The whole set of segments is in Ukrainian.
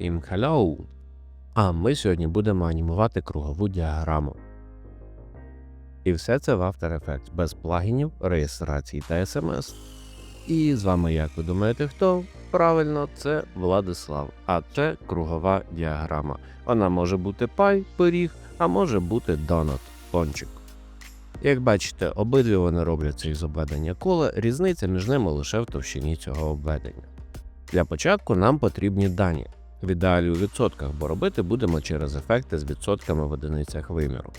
Всім hello! А ми сьогодні будемо анімувати кругову діаграму. І все це в After Effects без плагінів, реєстрації та SMS. І з вами, як ви думаєте, хто? Правильно, це Владислав, а це кругова діаграма. Вона може бути пай, пиріг, а може бути донат, пончик. Як бачите, обидві вони робляться із обведення кола, різниця між ними лише в товщині цього обведення. Для початку нам потрібні дані. В ідеалі у відсотках, бо робити будемо через ефекти з відсотками в одиницях виміру.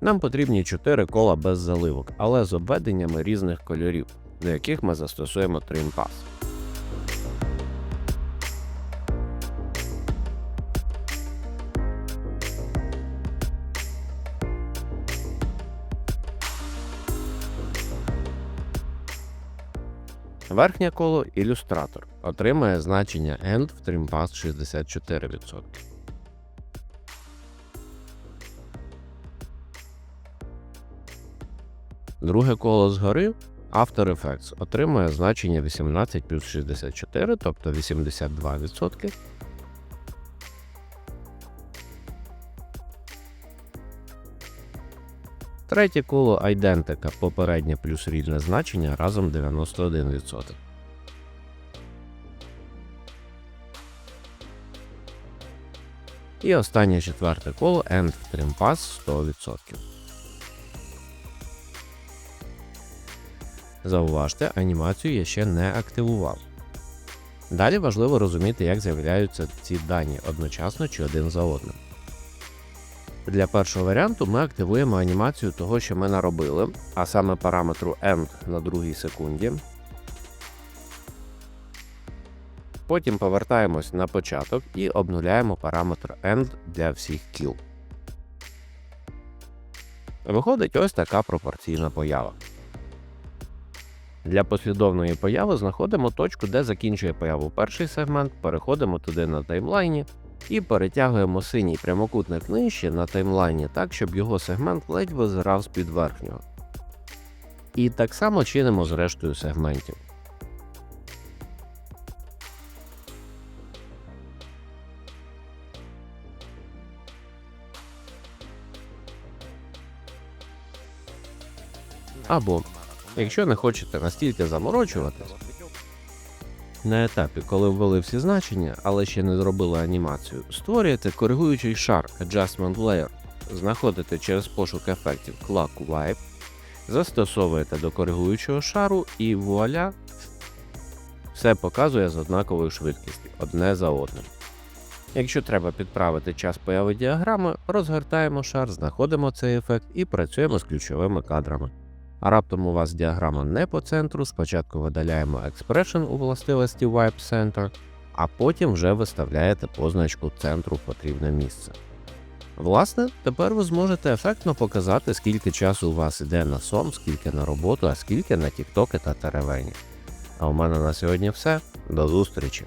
Нам потрібні 4 кола без заливок, але з обведеннями різних кольорів, до яких ми застосуємо Trim Верхнє коло ілюстратор отримає значення End в TrimPass 64%. Друге коло згори After Effects отримує значення 18 плюс 64, тобто 82%. Третє коло Identica попереднє плюс рідне значення разом 91%. І останнє четверте коло End TrimPass 100%. Зауважте, анімацію я ще не активував. Далі важливо розуміти, як з'являються ці дані одночасно чи один за одним. Для першого варіанту ми активуємо анімацію того, що ми наробили, а саме параметру end на другій секунді. Потім повертаємось на початок і обнуляємо параметр end для всіх кіл. Виходить ось така пропорційна поява. Для послідовної появи знаходимо точку, де закінчує появу перший сегмент, переходимо туди на таймлайні і перетягуємо синій прямокутник нижче на таймлайні так, щоб його сегмент ледь визирав з під верхнього. І так само чинимо з рештою сегментів. Або, якщо не хочете настільки заморочуватись, на етапі, коли ввели всі значення, але ще не зробили анімацію, створюєте коригуючий шар Adjustment Layer, знаходите через пошук ефектів Clock Wipe, застосовуєте до коригуючого шару і вуаля, все показує з однаковою швидкістю одне за одним. Якщо треба підправити час появи діаграми, розгортаємо шар, знаходимо цей ефект і працюємо з ключовими кадрами. А раптом у вас діаграма не по центру, спочатку видаляємо Expression у властивості Wipe Center, а потім вже виставляєте позначку центру в потрібне місце. Власне, тепер ви зможете ефектно показати, скільки часу у вас іде на сон, скільки на роботу, а скільки на тіктоки та теревені. А у мене на сьогодні все. До зустрічі!